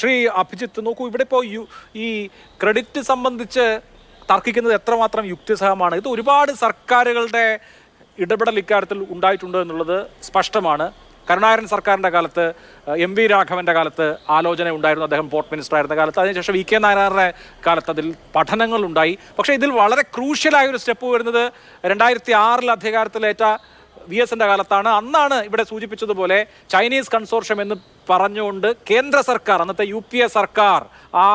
ശ്രീ അഭിജിത്ത് നോക്കൂ ഇവിടെ ഇപ്പോൾ ഈ ക്രെഡിറ്റ് സംബന്ധിച്ച് തർക്കിക്കുന്നത് എത്രമാത്രം യുക്തിസഹമാണ്. ഇത് ഒരുപാട് സർക്കാരുകളുടെ ഇടപെടൽ ഇക്കാര്യത്തിൽ ഉണ്ടായിട്ടുണ്ട് എന്നുള്ളത് സ്പഷ്ടമാണ്. കരുണാകരൻ സർക്കാരിന്റെ കാലത്ത് എം വി രാഘവന്റെ കാലത്ത് ആലോചന ഉണ്ടായിരുന്നു അദ്ദേഹം പോർട്ട് മിനിസ്റ്റർ ആയിരുന്ന കാലത്ത്. അതിനുശേഷം വി കെ നായനാറിന്റെ കാലത്ത് അതിൽ പഠനങ്ങളുണ്ടായി പക്ഷേ ഇതിൽ വളരെ ക്രൂഷ്യലായ ഒരു സ്റ്റെപ്പ് വരുന്നത് രണ്ടായിരത്തി ആറിൽ അധികാരത്തിലേറ്റ വി എസിന്റെ കാലത്താണ്. അന്നാണ് ഇവിടെ സൂചിപ്പിച്ചതുപോലെ ചൈനീസ് കൺസോർഷ്യം എന്ന് പറഞ്ഞുകൊണ്ട് കേന്ദ്ര സർക്കാർ അന്നത്തെ യു പി എ സർക്കാർ ആ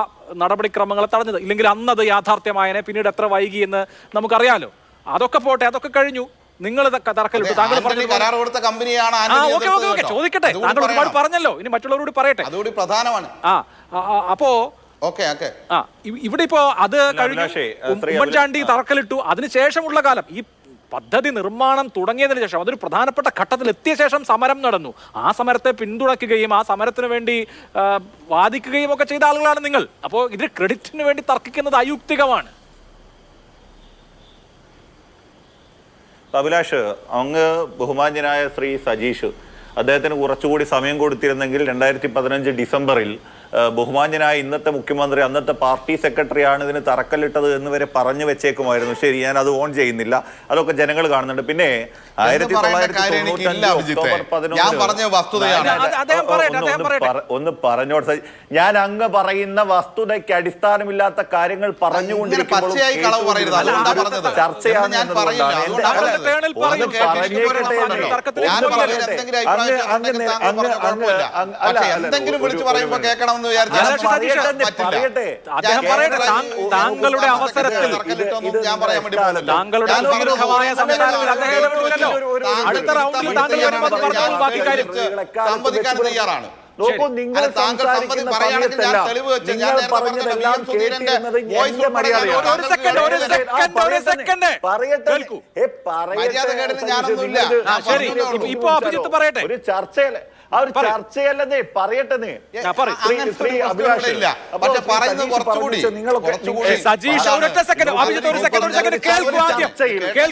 നടപടിക്രമങ്ങളെ തടഞ്ഞത്. ഇല്ലെങ്കിൽ അന്നത് യാഥാർത്ഥ്യമായനെ പിന്നീട് എത്ര വൈകി എന്ന് നമുക്കറിയാലോ. അതൊക്കെ പോട്ടെ അതൊക്കെ കഴിഞ്ഞു. നിങ്ങൾ തറക്കലിട്ടു താങ്കൾ പറഞ്ഞു. ചോദിക്കട്ടെ. താങ്കൾ ഒരുപാട്. പറഞ്ഞല്ലോ. ഇനി മറ്റുള്ളവരോട് പറയട്ടെ. അതുകൂടി പ്രധാനമാണ്. ആ അപ്പോ ഓക്കെ ഓക്കെ. ഇവിടെ ഇപ്പോ അത് കഴിഞ്ഞു. ഉമ്മൻചാണ്ടി തറക്കലിട്ടു അതിനുശേഷമുള്ള കാലം. ഈ പദ്ധതി നിർമ്മാണം തുടങ്ങിയതിന് ശേഷം അതൊരു പ്രധാനപ്പെട്ട ഘട്ടത്തിൽ എത്തിയ ശേഷം സമരം നടന്നു. ആ സമരത്തെ പിന്തുണയ്ക്കുകയും ആ സമരത്തിന് വേണ്ടി വാദിക്കുകയും ഒക്കെ ചെയ്ത ആളുകളാണ് നിങ്ങൾ. അപ്പോൾ ഇത് ക്രെഡിറ്റിന് വേണ്ടി തർക്കിക്കുന്നത് അയുക്തികമാണ്. അഭിലാഷ് അങ്ങ് ബഹുമാന്യനായ ശ്രീ സജീഷ് അദ്ദേഹത്തിന് കുറച്ചുകൂടി സമയം കൊടുത്തിരുന്നെങ്കിൽ രണ്ടായിരത്തി പതിനഞ്ച് ഡിസംബറിൽ ബഹുമാന്യനായ ഇന്നത്തെ മുഖ്യമന്ത്രി അന്നത്തെ പാർട്ടി സെക്രട്ടറിയാണ് ഇതിന് തറക്കല്ലിട്ടത് എന്ന് വരെ പറഞ്ഞു വെച്ചേക്കുമായിരുന്നു ശരി ഞാൻ അത് ഓൺ ചെയ്യുന്നില്ല അതൊക്കെ ജനങ്ങൾ കാണുന്നുണ്ട് പിന്നെ ആയിരത്തി തൊള്ളായിരത്തി കാര്യം എനിക്കില്ല, തൊണ്ണൂറ്റഞ്ച് അഭിജിത്തെ. ഒക്ടോബർ പതിനൊന്നിന് ഞാൻ പറഞ്ഞ വസ്തുതയാണ്. അത് പറയട്ടെ, ഒന്ന് അദ്ദേഹം പറയട്ടെ. ഒന്ന് പറഞ്ഞോട്ടെ. ഞാൻ അങ്ങ് പറയുന്ന വസ്തുതയ്ക്ക് അടിസ്ഥാനമില്ലാത്ത കാര്യങ്ങൾ പറഞ്ഞുകൊണ്ടിരിക്കുമ്പോൾ പച്ചയായി കളവ് പറയരുത്. അതുകൊണ്ടാ പറഞ്ഞത്. ചർച്ചയാണ് താങ്ക- താങ്കളുടെ അവസരത്തിൽ ഞാൻ പറയാൻ വേണ്ടി ഇതാണ്. താങ്കളുടെ ഒരു- സംസാരത്തിൽ അദ്ദേഹം ഇടപെടില്ലല്ലോ. അടുത്ത റൗണ്ടിൽ താങ്കൾ വരുമ്പോൾ ബാക്കി കാര്യം സംവദിക്കാൻ തയ്യാറാണ്. നോക്കൂ. നിങ്ങൾ സംസാരിക്കുന്ന സമയത്തെല്ലാം നിങ്ങൾ പറഞ്ഞതെല്ലാം കേട്ടിരുന്നത് എന്റെ മര്യാദയാണ്. പറയട്ടെ പറയട്ടെ, ഇപ്പൊ അഭിജിത്ത് പറയട്ടെ. ഒരു ചർച്ചയല്ലേ? ആ ഒരു. ചർച്ചയല്ലെന്നേ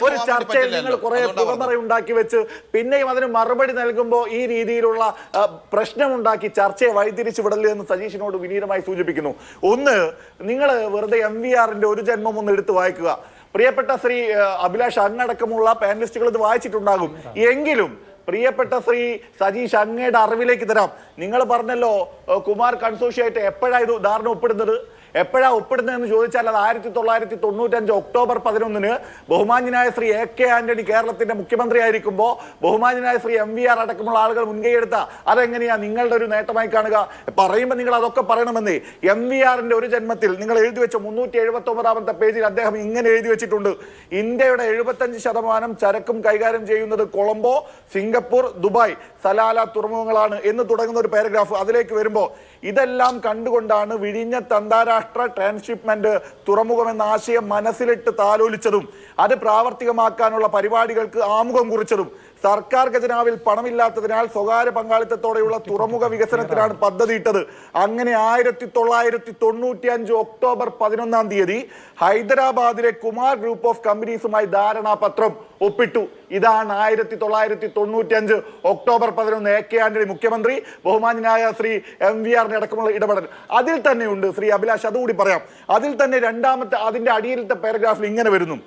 ഒരു ചർച്ചയിൽ നിങ്ങൾ കുറെ ഉണ്ടാക്കി വെച്ച് പിന്നെയും അതിന് മറുപടി നൽകുമ്പോൾ ഈ രീതിയിലുള്ള പ്രശ്നം പ്രശ്നമുണ്ടാക്കി ചർച്ചയെ വഴിതിരിച്ചു വിടൽ എന്ന് സജീഷിനോട് വിനീതമായി സൂചിപ്പിക്കുന്നു. ഒന്ന് നിങ്ങൾ വെറുതെ എം വി ആറിന്റെ ഒരു ജന്മം ഒന്ന് എടുത്തു വായിക്കുക. പ്രിയപ്പെട്ട ശ്രീ അഭിലാഷ് അങ്ങടക്കമുള്ള പാനലിസ്റ്റുകൾ ഇത് വായിച്ചിട്ടുണ്ടാകും. എങ്കിലും പ്രിയപ്പെട്ട ശ്രീ സജീഷ് അങ്ങയുടെ അറിവിലേക്ക് തരാം. നിങ്ങൾ പറഞ്ഞല്ലോ കുമാർ കൺസോഷ്യായിട്ട് എപ്പോഴാണ് ഇത് ധാരണ ഒപ്പിടുന്നത്? എപ്പോഴാ ഒപ്പിടുന്നതെന്ന് ചോദിച്ചാൽ അത് ആയിരത്തി തൊള്ളായിരത്തി തൊണ്ണൂറ്റഞ്ച് ഒക്ടോബർ പതിനൊന്നിന് ബഹുമാന്യനായ ശ്രീ എ കെ ആന്റണി കേരളത്തിന്റെ മുഖ്യമന്ത്രി ആയിരിക്കുമ്പോൾ ബഹുമാന്യനായ ശ്രീ എം വി ആർ അടക്കമുള്ള ആളുകൾ മുൻകൈയെടുത്ത അതെങ്ങനെയാ നിങ്ങളുടെ ഒരു നേട്ടമായി കാണുക? പറയുമ്പോൾ നിങ്ങൾ അതൊക്കെ പറയണമെന്നേ. എം വി ആറിന്റെ ഒരു ജന്മത്തിൽ നിങ്ങൾ എഴുതി വെച്ച മുന്നൂറ്റി എഴുപത്തി ഒമ്പതാമത്തെ പേജിൽ അദ്ദേഹം ഇങ്ങനെ എഴുതി വെച്ചിട്ടുണ്ട്. ഇന്ത്യയുടെ എഴുപത്തഞ്ച് ശതമാനം ചരക്കും കൈകാര്യം ചെയ്യുന്നത് കൊളംബോ സിംഗപ്പൂർ ദുബായ് സലാല തുറമുഖങ്ങളാണ് എന്ന് തുടങ്ങുന്ന ഒരു പാരഗ്രാഫ് അതിലേക്ക് വരുമ്പോൾ ഇതെല്ലാം കണ്ടുകൊണ്ടാണ് വിഴിഞ്ഞത്ത് അന്താരാഷ്ട്ര ട്രാൻസ്ഷിപ്മെന്റ് തുറമുഖം എന്ന ആശയം മനസ്സിലിട്ട് താലോലിച്ചതും അത് പ്രാവർത്തികമാക്കാനുള്ള പരിപാടികൾക്ക് ആമുഖം കുറിച്ചതും സർക്കാർ ഖജനാവിൽ പണമില്ലാത്തതിനാൽ സ്വകാര്യ പങ്കാളിത്തത്തോടെയുള്ള തുറമുഖ വികസനത്തിനാണ് പദ്ധതി ഇട്ടത്. അങ്ങനെ ആയിരത്തി തൊള്ളായിരത്തി തൊണ്ണൂറ്റി അഞ്ച് ഒക്ടോബർ പതിനൊന്നാം തീയതി ഹൈദരാബാദിലെ കുമാർ ഗ്രൂപ്പ് ഓഫ് കമ്പനീസുമായി ധാരണാപത്രം ഒപ്പിട്ടു. ഇതാണ് ആയിരത്തി തൊള്ളായിരത്തി തൊണ്ണൂറ്റി അഞ്ച് ഒക്ടോബർ പതിനൊന്ന് എ കെ ആന്റണി മുഖ്യമന്ത്രി ബഹുമാന്യനായ ശ്രീ എം വി ആറിന് അടക്കമുള്ള ഇടപെടൽ. അതിൽ തന്നെയുണ്ട് ശ്രീ അഭിലാഷ് അതുകൂടി പറയാം. അതിൽ തന്നെ രണ്ടാമത്തെ അതിന്റെ അടിയിലത്തെ പാരഗ്രാഫിൽ ഇങ്ങനെ വരുന്നു.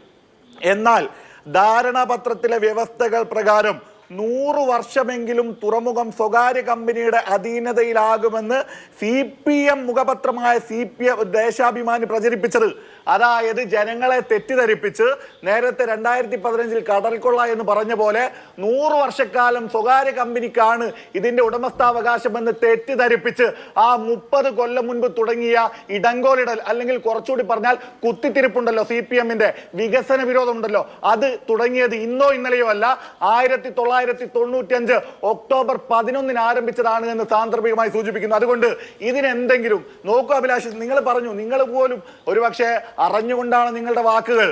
എന്നാൽ ധാരണാപത്രത്തിലെ വ്യവസ്ഥകൾ പ്രകാരം നൂറ് വർഷമെങ്കിലും തുറമുഖം സ്വകാര്യ കമ്പനിയുടെ അധീനതയിലാകുമെന്ന് സി പി എം മുഖപത്രമായ സി പി എം ദേശാഭിമാനി പ്രചരിപ്പിച്ചത്. അതായത് ജനങ്ങളെ തെറ്റിദ്ധരിപ്പിച്ച് നേരത്തെ രണ്ടായിരത്തി പതിനഞ്ചിൽ കടൽക്കൊള്ള എന്ന് പറഞ്ഞ പോലെ നൂറ് വർഷക്കാലം സ്വകാര്യ കമ്പനിക്കാണ് ഇതിന്റെ ഉടമസ്ഥാവകാശം എന്ന് തെറ്റിദ്ധരിപ്പിച്ച് ആ മുപ്പത് കൊല്ലം മുൻപ് തുടങ്ങിയ ഇടങ്കോലിടൽ അല്ലെങ്കിൽ കുറച്ചുകൂടി പറഞ്ഞാൽ കുത്തിത്തിരിപ്പുണ്ടല്ലോ സി പി എമ്മിന്റെ വികസന വിരോധമുണ്ടല്ലോ. അത് തുടങ്ങിയത് ഇന്നോ ഇന്നലെയോ അല്ല ആയിരത്തി തൊള്ളായിരത്തി തൊണ്ണൂറ്റി അഞ്ച് ഒക്ടോബർ പതിനൊന്നിന് ആരംഭിച്ചതാണ് എന്ന് സാന്ദർഭികമായി സൂചിപ്പിക്കുന്നു. അതുകൊണ്ട് ഇതിനെന്തെങ്കിലും നോക്കൂ അഭിലാഷ് നിങ്ങൾ പറഞ്ഞു നിങ്ങൾ പോലും ഒരുപക്ഷെ അറിഞ്ഞുകൊണ്ടാണ് നിങ്ങളുടെ വാക്കുകൾ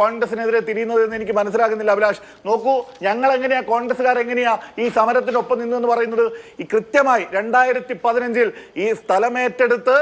കോൺഗ്രസിനെതിരെ തിരിയുന്നത് എന്ന് എനിക്ക് മനസ്സിലാകുന്നില്ല. അഭിലാഷ് നോക്കൂ ഞങ്ങൾ എങ്ങനെയാ കോൺഗ്രസ്സുകാർ എങ്ങനെയാ ഈ സമരത്തിനൊപ്പം നിന്നു എന്ന് പറയുന്നത്? ഈ കൃത്യമായി രണ്ടായിരത്തി പതിനഞ്ചിൽ ഈ സ്ഥലമേറ്റെടുത്ത്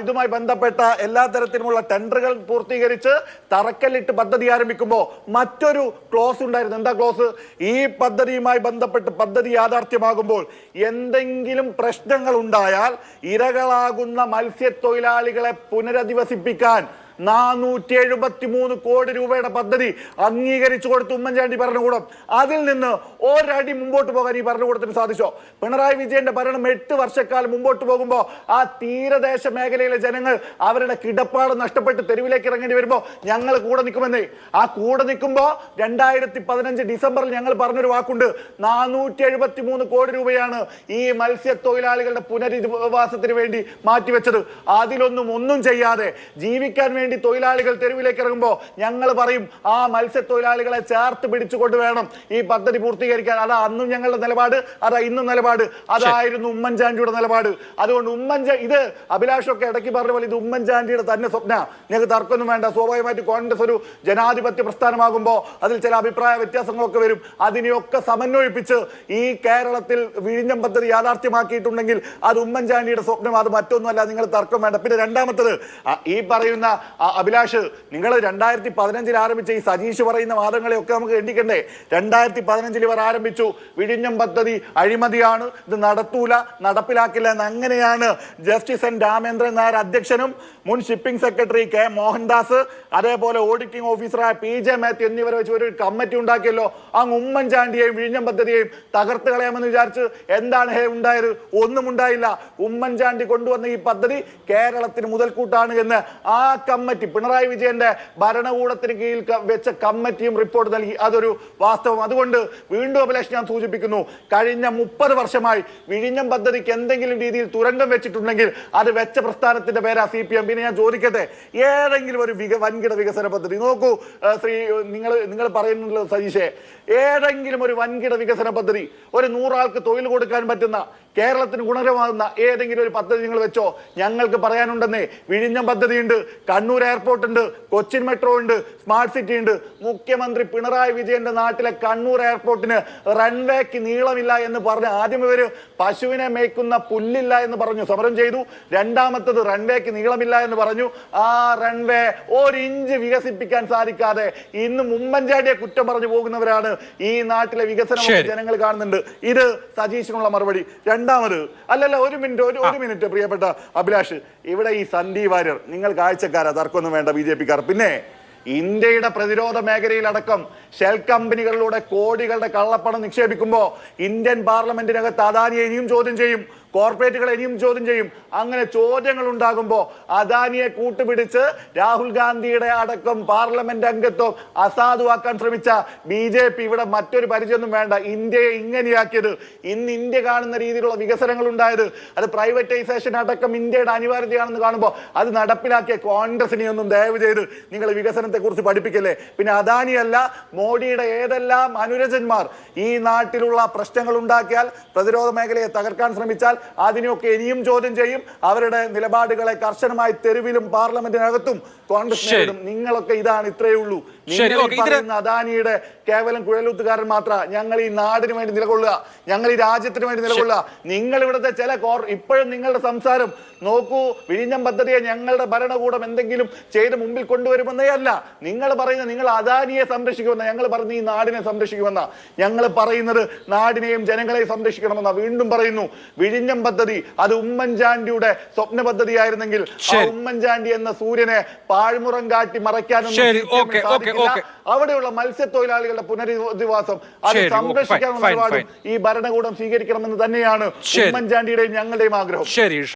ഇതുമായി ബന്ധപ്പെട്ട എല്ലാ തരത്തിലുമുള്ള ടെൻഡറുകൾ പൂർത്തീകരിച്ച് തറക്കല്ലിട്ട് പദ്ധതി ആരംഭിക്കുമ്പോൾ മറ്റൊരു ക്ലോസ് ഉണ്ടായിരുന്നു. എന്താ ക്ലോസ്? ഈ പദ്ധതിയുമായി ബന്ധപ്പെട്ട് പദ്ധതി യാഥാർത്ഥ്യമാകുമ്പോൾ എന്തെങ്കിലും പ്രശ്നങ്ങൾ ഉണ്ടായാൽ ഇരകളാകുന്ന മത്സ്യത്തൊഴിലാളികളെ പുനരധിവസിപ്പിക്കാൻ നാനൂറ്റി എഴുപത്തി മൂന്ന് കോടി രൂപയുടെ പദ്ധതി അംഗീകരിച്ചു കൊടുത്ത് ഉമ്മൻചാണ്ടി ഭരണകൂടം. അതിൽ നിന്ന് ഒരടി മുമ്പോട്ട് പോകാൻ ഈ ഭരണകൂടത്തിന് സാധിച്ചോ? പിണറായി വിജയന്റെ ഭരണം എട്ട് വർഷക്കാലം മുമ്പോട്ട് പോകുമ്പോൾ ആ തീരദേശ മേഖലയിലെ ജനങ്ങൾ അവരുടെ കിടപ്പാട് നഷ്ടപ്പെട്ട് തെരുവിലേക്ക് ഇറങ്ങേണ്ടി വരുമ്പോൾ ഞങ്ങൾ കൂടെ നിൽക്കുമെന്നേ. ആ കൂടെ നിൽക്കുമ്പോൾ രണ്ടായിരത്തി പതിനഞ്ച് ഡിസംബറിൽ ഞങ്ങൾ പറഞ്ഞൊരു വാക്കുണ്ട്. നാനൂറ്റി എഴുപത്തി മൂന്ന് കോടി രൂപയാണ് ഈ മത്സ്യത്തൊഴിലാളികളുടെ പുനരധിവാസത്തിന് വേണ്ടി മാറ്റിവെച്ചത്. അതിലൊന്നും ഒന്നും ചെയ്യാതെ ജീവിക്കാൻ തൊഴിലാളികൾ തെരുവിലേക്ക് ഇറങ്ങുമ്പോൾ ഞങ്ങൾ പറയും ആ മത്സ്യത്തൊഴിലാളികളെ ചേർത്ത് പിടിച്ചുകൊണ്ട് വേണം. ഈ പദ്ധതി പൂർത്തീകരിക്കാൻ. അതാ അന്നും ഞങ്ങളുടെ നിലപാട് അതാ ഇന്നും നിലപാട്. അതായിരുന്നു ഉമ്മൻചാണ്ടിയുടെ നിലപാട്. അതുകൊണ്ട് ഉമ്മൻചാ ഇത് അഭിലാഷൊക്കെ ഇടയ്ക്ക് പറഞ്ഞ പോലെ ഇത് ഉമ്മൻചാണ്ടിയുടെ തന്നെ സ്വപ്ന. ഞങ്ങൾക്ക് തർക്കമൊന്നും വേണ്ട. സ്വാഭാവികമായിട്ട് കോൺഗ്രസ് ഒരു ജനാധിപത്യ പ്രസ്ഥാനമാകുമ്പോൾ അതിൽ ചില അഭിപ്രായ വ്യത്യാസങ്ങളൊക്കെ വരും. അതിനെയൊക്കെ സമന്വയിപ്പിച്ച് ഈ കേരളത്തിൽ വിഴിഞ്ഞം പദ്ധതി യാഥാർത്ഥ്യമാക്കിയിട്ടുണ്ടെങ്കിൽ അത് ഉമ്മൻചാണ്ടിയുടെ സ്വപ്നം അത് മറ്റൊന്നുമല്ല. നിങ്ങൾ തർക്കം വേണ്ട. പിന്നെ രണ്ടാമത്തത് ഈ പറയുന്ന അഭിലാഷ് നിങ്ങൾ രണ്ടായിരത്തി പതിനഞ്ചിൽ ആരംഭിച്ച ഈ സജീഷ് പറയുന്ന വാദങ്ങളെയൊക്കെ നമുക്ക് എണ്ണിക്കണ്ടേ രണ്ടായിരത്തി പതിനഞ്ചിൽ ഇവർ ആരംഭിച്ചു. വിഴിഞ്ഞം പദ്ധതി അഴിമതിയാണ്. ഇത് നടത്തൂല നടപ്പിലാക്കില്ല എന്ന് അങ്ങനെയാണ് ജസ്റ്റിസ് എൻ രാമേന്ദ്രൻ നായർ അധ്യക്ഷനും മുൻ ഷിപ്പിംഗ് സെക്രട്ടറി കെ മോഹൻദാസ് അതേപോലെ ഓഡിറ്റിംഗ് ഓഫീസറായ പി ജെ മാത്യു എന്നിവരെ വെച്ച് ഒരു കമ്മിറ്റി ഉണ്ടാക്കിയല്ലോ. അങ്ങ് ഉമ്മൻചാണ്ടിയെയും വിഴിഞ്ഞം പദ്ധതിയെയും തകർത്ത് കളയാമെന്ന് വിചാരിച്ച് എന്താണ് ഹേ ഉണ്ടായത്? ഒന്നും ഉണ്ടായില്ല. ഉമ്മൻചാണ്ടി കൊണ്ടുവന്ന ഈ പദ്ധതി കേരളത്തിന് മുതൽക്കൂട്ടാണ് എന്ന് ആ കമ്മിറ്റി പിണറായി വിജയന്റെ ഭരണകൂടത്തിന് കീഴിൽ വെച്ച കമ്മിറ്റിയും റിപ്പോർട്ട് നൽകി. അതൊരു വാസ്തവം. അതുകൊണ്ട് വീണ്ടും അഭിലാഷ് ഞാൻ സൂചിപ്പിക്കുന്നു കഴിഞ്ഞ മുപ്പത് വർഷമായി വിഴിഞ്ഞം പദ്ധതിക്ക് എന്തെങ്കിലും രീതിയിൽ തുരങ്കം വെച്ചിട്ടുണ്ടെങ്കിൽ അത് വെച്ച പ്രസ്ഥാനത്തിന്റെ പേരാ സി പി എം. പിന്നെ ഞാൻ ചോദിക്കട്ടെ ഏതെങ്കിലും ഒരു വിക വൻകിട വികസന പദ്ധതി. നോക്കൂ ശ്രീ നിങ്ങൾ നിങ്ങൾ പറയുന്നുണ്ടല്ലോ സജീഷെ ഏതെങ്കിലും ഒരു വൻകിട വികസന പദ്ധതി ഒരു നൂറാൾക്ക് തൊഴിൽ കൊടുക്കാൻ പറ്റുന്ന കേരളത്തിന് ഗുണകരമാകുന്ന ഏതെങ്കിലും ഒരു പദ്ധതി നിങ്ങൾ വെച്ചോ. ഞങ്ങൾക്ക് പറയാനുണ്ടെന്നേ വിഴിഞ്ഞം പദ്ധതിയുണ്ട് കണ്ണൂർ എയർപോർട്ട് ഉണ്ട് കൊച്ചിൻ മെട്രോ ഉണ്ട് സ്മാർട്ട് സിറ്റി ഉണ്ട്. മുഖ്യമന്ത്രി പിണറായി വിജയന്റെ നാട്ടിലെ കണ്ണൂർ എയർപോർട്ടിന് റൺവേക്ക് നീളമില്ല എന്ന് പറഞ്ഞ് ആദ്യം ഇവർ പശുവിനെ മേയ്ക്കുന്ന പുല്ലില്ല എന്ന് പറഞ്ഞു സമരം ചെയ്തു. രണ്ടാമത്തത് റൺവേക്ക് നീളമില്ല എന്ന് പറഞ്ഞു. ആ റൺവേ ഒരു ഇഞ്ച് വികസിപ്പിക്കാൻ സാധിക്കാതെ ഇന്ന് ഉമ്മൻചാണ്ടിയെ കുറ്റം പറഞ്ഞു പോകുന്നവരാണ് ഈ നാട്ടിലെ വികസനം ജനങ്ങൾ കാണുന്നുണ്ട്. ഇത് സജീഷിനുള്ള മറുപടി. രണ്ടാമത്. അല്ലല്ല ഒരു മിനിറ്റ് ഒരു ഒരു മിനിറ്റ് പ്രിയപ്പെട്ട അഭിലാഷ്. ഇവിടെ ഈ സന്ദീപ് വാര്യർ നിങ്ങൾ കാഴ്ചക്കാരാ തർക്കമൊന്നും വേണ്ട ബി ജെ പിക്കാർ. പിന്നെ ഇന്ത്യയുടെ പ്രതിരോധ മേഖലയിലടക്കം ഷെൽ കമ്പനികളിലൂടെ കോടികളുടെ കള്ളപ്പണം നിക്ഷേപിക്കുമ്പോൾ ഇന്ത്യൻ പാർലമെന്റിനകത്ത് അദാനിയെ ഇനിയും ചോദ്യം ചെയ്യും. കോർപ്പറേറ്റുകൾ ഇനിയും ചോദ്യം ചെയ്യും. അങ്ങനെ ചോദ്യങ്ങൾ ഉണ്ടാകുമ്പോൾ അദാനിയെ കൂട്ടുപിടിച്ച് രാഹുൽ ഗാന്ധിയുടെ അടക്കം പാർലമെന്റ് അംഗത്വം അസാധുവാക്കാൻ ശ്രമിച്ച ബി ജെ പി ഇവിടെ മറ്റൊരു പരിചയമൊന്നും വേണ്ട. ഇന്ത്യയെ ഇങ്ങനെയാക്കിയത്. ഇന്ന് ഇന്ത്യ കാണുന്ന രീതിയിലുള്ള വികസനങ്ങൾ ഉണ്ടായത് അത് പ്രൈവറ്റൈസേഷൻ അടക്കം ഇന്ത്യയുടെ അനിവാര്യതയാണെന്ന് കാണുമ്പോൾ അത് നടപ്പിലാക്കിയ കോൺഗ്രസിനെ ഒന്നും ദയവ് ചെയ്ത് നിങ്ങൾ വികസനത്തെക്കുറിച്ച് പഠിപ്പിക്കല്ലേ? പിന്നെ അദാനിയല്ല മോഡിയുടെ ഏതെല്ലാം അനുരജന്മാർ ഈ നാട്ടിലുള്ള പ്രശ്നങ്ങൾ ഉണ്ടാക്കിയാൽ പ്രതിരോധ മേഖലയെ തകർക്കാൻ ശ്രമിച്ചാൽ അതിനെയൊക്കെ ഇനിയും ചോദ്യം ചെയ്യും. അവരുടെ നിലപാടുകളെ കർശനമായി തെരുവിലും പാർലമെന്റിനകത്തും കോൺഗ്രസ് നിങ്ങളൊക്കെ ഇതാണ് ഇത്രയേ ഉള്ളൂ. പറയുന്ന അദാനിയുടെ കേവലം കുഴലൂത്തുകാരൻ മാത്ര. ഞങ്ങൾ ഈ നാടിന് വേണ്ടി നിലകൊള്ളുക. ഞങ്ങൾ ഈ രാജ്യത്തിന് വേണ്ടി നിലകൊള്ളുക. നിങ്ങൾ ഇവിടുത്തെ ചില ഇപ്പോഴും നിങ്ങളുടെ സംസാരം നോക്കൂ. വിഴിഞ്ഞം പദ്ധതിയെ ഞങ്ങളുടെ ഭരണകൂടം എന്തെങ്കിലും ചെയ്ത് മുമ്പിൽ കൊണ്ടുവരുമെന്നേ അല്ല. നിങ്ങൾ പറയുന്നത് നിങ്ങൾ അദാനിയെ സംരക്ഷിക്കുമെന്ന. ഞങ്ങൾ പറയുന്ന ഈ നാടിനെ സംരക്ഷിക്കുമെന്ന. ഞങ്ങൾ പറയുന്നത് നാടിനെയും ജനങ്ങളെയും സംരക്ഷിക്കണമെന്ന. വീണ്ടും പറയുന്നു. വിഴിഞ്ഞം പദ്ധതി അത് ഉമ്മൻചാണ്ടിയുടെ സ്വപ്ന പദ്ധതിയായിരുന്നെങ്കിൽ ആയിരുന്നെങ്കിൽ. ഉമ്മൻചാണ്ടി എന്ന സൂര്യനെ പാഴ്മുറം കാട്ടി മറയ്ക്കാനൊന്നും ശരി, CPM ന് ഓക്കേ, ഓക്കേ, സാധിക്കില്ല. ഓക്കേ. അവിടെയുള്ള മത്സ്യത്തൊഴിലാളികളുടെ പുനരധിവാസം അത് സംരക്ഷിക്കാനുള്ള നിലപാടും ഈ ഭരണകൂടം സ്വീകരിക്കണമെന്ന് തന്നെയാണ് ഉമ്മൻചാണ്ടിയുടെയും ഞങ്ങളുടെയും ആഗ്രഹം